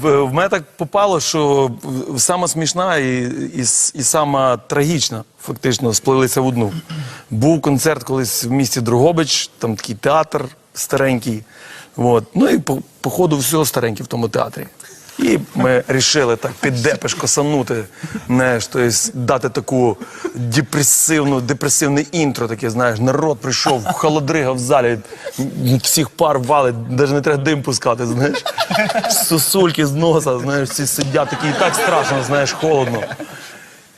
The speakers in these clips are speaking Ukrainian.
В, мене так попало, що сама смішна і, і, і сама трагічна фактично сплилися в одну. Був концерт колись в місті Дрогобич, там такий театр старенький. От. Ну і по, по ходу всього старенький в тому театрі. І ми вирішили так під депеш косанути, знаєш, тобто дати таку депресивну, депресивне інтро, таке, знаєш, народ прийшов, холодрига в залі, всіх пар валить, навіть не треба дим пускати, знаєш. Сосульки з носа, знаєш, всі сидять, такі і так страшно, знаєш, холодно.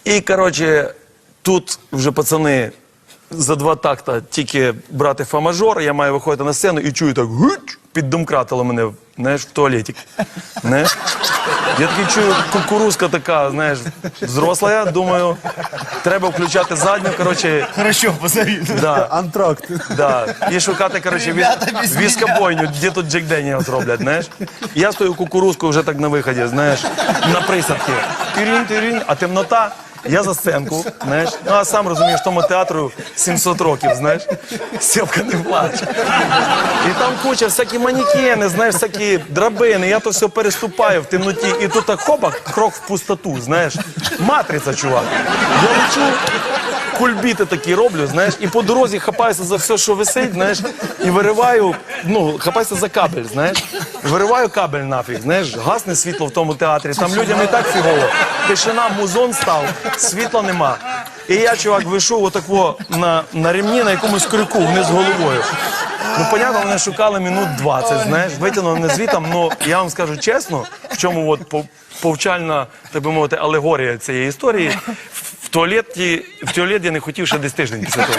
І, коротше, тут вже пацани за два такта тільки брати фа-мажор, я маю виходити на сцену і чую так гуч, піддомкратило мене, знаєш, в туалеті. Знаєш? Я такий чую, кукурузка така, знаєш, взросла, я думаю, треба включати задню, коротше, Хорошо, позови. да, Антракт. да. І шукати, коротше, Ребята, без віскобойню, де тут Джек Деніелс роблять, знаєш. Я стою кукурузку вже так на виході, знаєш, на присадки. Тирін, тирін, а темнота. Я за сценку, знаєш. Ну, а сам розумієш, тому театру 700 років, знаєш. Сєвка не плаче. І там куча всякі манікени, знаєш, всякі драбини. Я то все переступаю в темноті. І тут так хопа, крок в пустоту, знаєш. Матриця, чувак. Я лечу, кульбіти такі роблю, знаєш, і по дорозі хапаюся за все, що висить, знаєш, і вириваю, ну, хапаюся за кабель, знаєш. Вириваю кабель нафіг, знаєш, гасне світло в тому театрі. Там людям і так фігово. Тишина, музон став, світла нема. І я, чувак, вийшов отако на, на ремні на якомусь крюку вниз головою. Ну, понятно, мене шукали минут 20, знаєш, витягнули мене звітом, ну, я вам скажу чесно, в чому от пов- повчальна, так би мовити, алегорія цієї історії. В туалеті, в туалет я не хотів ще десь тиждень після того.